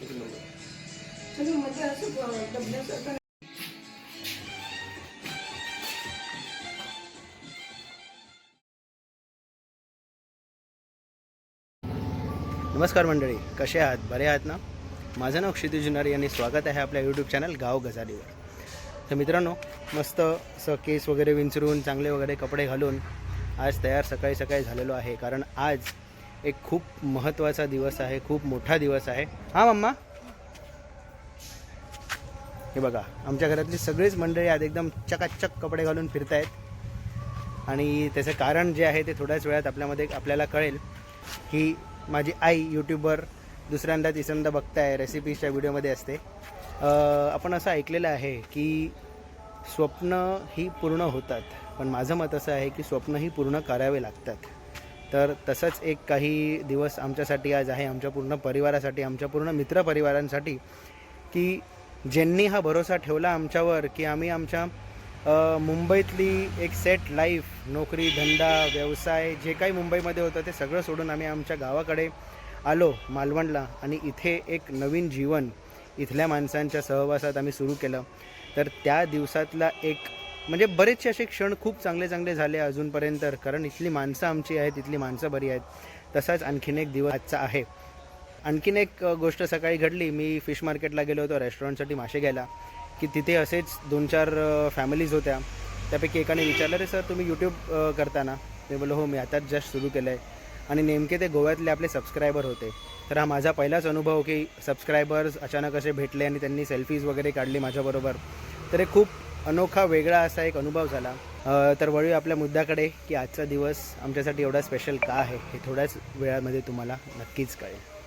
Number नमस्कार मंडळी कसे आहात? बरे आहात ना? माझं नाव क्षितिज जुनारी आणि स्वागत आहे आपल्या यूट्यूब चॅनल गाव गजालीवर. तर मित्रांनो मस्त असं केस वगैरे विंचरून चांगले वगैरे कपडे घालून आज तयार सकाळी सकाळी झालेलो आहे. कारण आज एक खूप महत्त्वाचा दिवस आहे खूप मोठा दिवस आहे. हां मम्मा? हे बघा आमच्या घरातली सगळीच मंडळी आज एकदम चकाचक कपडे घालून फिरतायत. आणि त्याचं कारण जे आहे ते थोड्याच वेळात आपल्यामध्ये आपल्याला कळेल की माझी आई यूट्यूबवर दुसऱ्यांदा तिसऱ्यांदा बघताय रेसिपीजच्या व्हिडिओमध्ये असते. आपण असं ऐकलेलं आहे की स्वप्न ही पूर्ण होतात पण माझं मत असं आहे की स्वप्न ही पूर्ण करावे लागतात. तर तसंच एक काही दिवस आमच्यासाठी आज आहे आमच्या पूर्ण परिवारासाठी आमच्या पूर्ण मित्रपरिवारांसाठी की ज्यांनी हा भरोसा ठेवला आमच्यावर की आम्ही आमच्या मुंबईतली एक सेट लाईफ नोकरी धंदा व्यवसाय जे काही मुंबईमध्ये होतं ते सगळं सोडून आम्ही आमच्या गावाकडे आलो मालवणला आणि इथे एक नवीन जीवन इथल्या माणसांच्या सहवासात आम्ही सुरू केलं. तर त्या दिवसातला एक म्हणजे बरेचसे असे क्षण खूप चांगले चांगले झाले अजूनपर्यंत कारण इथली माणसं आमची आहेत इथली माणसं बरी आहेत. तसाच आणखीन एक दिवस आजचा आहे. आणखीन एक गोष्ट सकाळी घडली. मी फिश मार्केटला गेलो होतो रेस्टॉरंटसाठी मासे घ्यायला की तिथे असेच दोन चार फॅमिलीज होत्या. त्यापैकी एकाने विचारलं रे सर तुम्ही यूट्यूब करताना करता ना? मी बोललो हो मी आताच जस्ट सुरू केलं आहे आणि नेमके ते गोव्यातले आपले सबस्क्रायबर होते. तर हा माझा पहिलाच अनुभव की सबस्क्रायबर्स अचानक असे भेटले आणि त्यांनी सेल्फीज वगैरे काढली माझ्याबरोबर. तर हे खूप अनोखा वेगळा असा एक अनुभव झाला. तर वळू आपल्या मुद्द्याकडे की आजचा दिवस आमच्यासाठी एवढा स्पेशल का आहे हे थोड्याच वेळामध्ये तुम्हाला नक्कीच कळेल.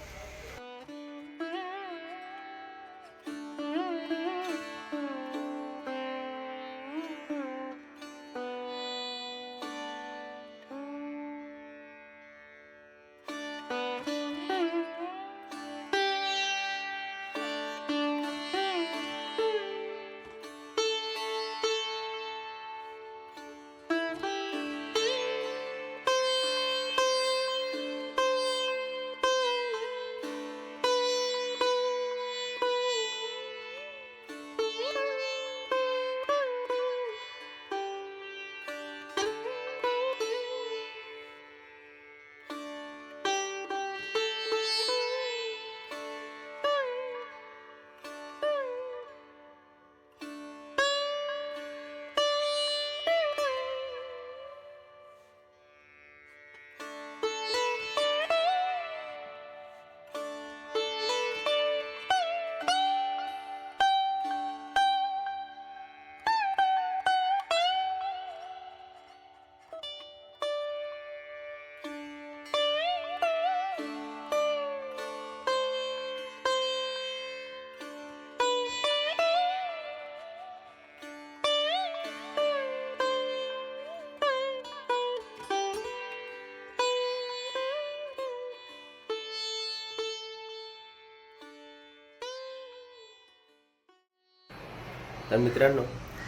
तर मित्रांनो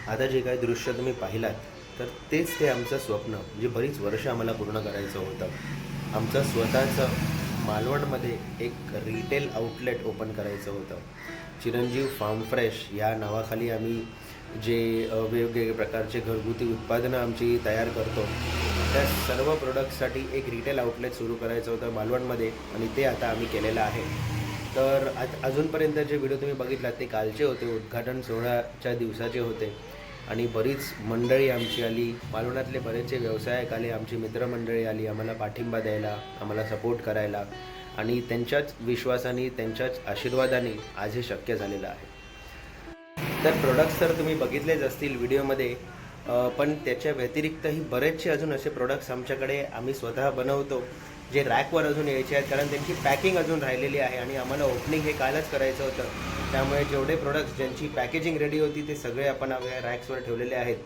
आता जे काही दृश्य तुम्ही पाहिलात तर तेच ते आमचं स्वप्न जे बरीच वर्ष आम्हाला पूर्ण करायचं होतं. आमचं स्वतःचं मालवणमध्ये एक रिटेल आउटलेट ओपन करायचं होतं. चिरंजीव फार्म फ्रेश या नावाखाली आम्ही जे वेगवेगळे प्रकारचे घरगुती उत्पादनं आमची तयार करतो त्या सर्व प्रोडक्टसाठी एक रिटेल आउटलेट सुरू करायचं होतं मालवणमध्ये आणि ते आता आम्ही केलेलं आहे. तर आज अजूनपर्यंत जे व्हिडिओ तुम्ही बघितलात ते कालचे होते. उद्घाटन सोहळ्याच्या दिवसाचे होते. आणि बरीच मंडळी आमची आली. मालवणातले बरेचसे व्यावसायिक आले. आमची मित्रमंडळी आली. आम्हाला पाठिंबा द्यायला आम्हाला सपोर्ट करायला. आणि त्यांच्याच विश्वासाने त्यांच्याच आशीर्वादाने आज हे शक्य झालेलं आहे. तर प्रोडक्ट्स तर तुम्ही बघितलेच असतील व्हिडिओमध्ये. पण त्याच्या व्यतिरिक्तही बरेचसे अजून असे प्रोडक्ट्स आमच्याकडे आम्ही स्वतः बनवतो. जे रॅकवर अजून यायचे आहेत कारण त्यांची पॅकिंग अजून राहिलेली आहे आणि आम्हाला ओपनिंग हे कालच करायचं होतं. त्यामुळे जेवढे प्रोडक्ट्स ज्यांची पॅकेजिंग रेडी होती ते सगळे आपण आपल्या रॅक्सवर ठेवलेले आहेत.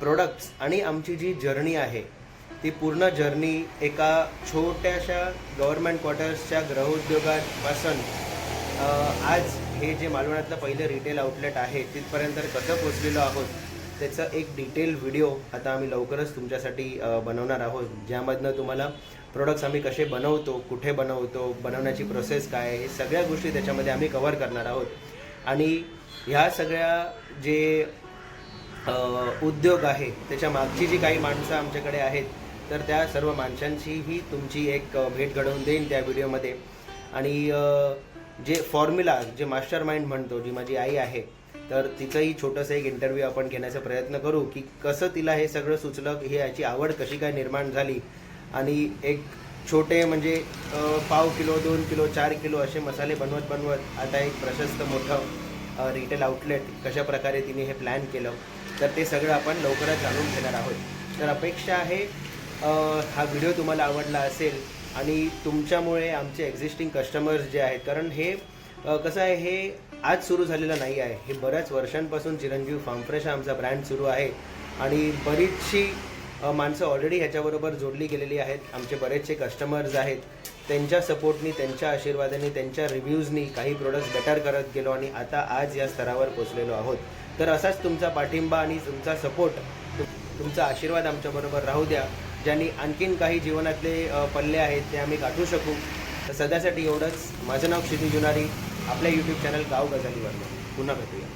प्रोडक्ट्स आणि आमची जी जर्नी आहे ती पूर्ण जर्नी एका छोट्याशा गव्हर्नमेंट क्वार्टर्सच्या गृहउद्योगापासून आज हे जे मालवणातलं पहिलं रिटेल आउटलेट आहे तिथपर्यंत कसं पोचलेलो आहोत त्याचं एक डिटेल व्हिडिओ आता आम्ही लवकरच तुमच्यासाठी बनवणार आहोत. ज्यामधनं तुम्हाला प्रोडक्ट्स आम्ही कसे बनवतो कुठे बनवतो बनवण्याची प्रोसेस काय हे सगळ्या गोष्टी त्याच्यामध्ये आम्ही कव्हर करणार आहोत. आणि ह्या सगळ्या जे उद्योग आहे त्याच्या मागची जी काही माणसं आमच्याकडे आहेत तर त्या सर्व माणसांचीही तुमची एक भेट घडवून देईन त्या व्हिडिओमध्ये. आणि जे फॉर्म्युला जे मास्टर माइंड म्हणतो जी माझी आई आहे तर तिचंही छोटंसं एक इंटरव्ह्यू आपण घेण्याचा प्रयत्न करू की कसं तिला हे सगळं सुचलं हे याची आवड कशी काय निर्माण झाली आणि एक छोटे म्हणजे पाव किलो दोन किलो चार किलो असे मसाले बनवत बनवत आता एक प्रशस्त मोठं रिटेल आउटलेट कशा प्रकारे तिने हे प्लॅन केलं तर ते सगळं आपण लवकरच जाणून घेणार आहोत. तर अपेक्षा आहे हा व्हिडिओ तुम्हाला आवडला असेल आणि तुमच्यामुळे आमचे एक्झिस्टिंग कस्टमर्स जे आहेत कारण हे कसं आहे हे आज सुरू झालेलं नाही आहे. हे बऱ्याच वर्षांपासून चिरंजीव फार्मफ्रेश हा आमचा ब्रँड सुरू आहे. आणि बरीचशी माणसं ऑलरेडी ह्याच्याबरोबर जोडली गेलेली आहेत. आमचे बरेचसे कस्टमर्स आहेत. त्यांच्या सपोर्टनी त्यांच्या आशीर्वादाने त्यांच्या रिव्ह्यूजनी काही प्रोडक्ट्स बेटर करत गेलो आणि आता आज या स्तरावर पोचलेलो आहोत. तर असाच तुमचा पाठिंबा आणि तुमचा सपोर्ट तुमचा आशीर्वाद आमच्याबरोबर राहू द्या. ज्यांनी आणखीन काही जीवनातले पल्ले आहेत ते आम्ही गाठू शकू. तर सध्यासाठी एवढंच. माझं नाव क्षिती जुनारी. आपल्या यूट्यूब चॅनल गाव गजालीवर पुन्हा भेटूया.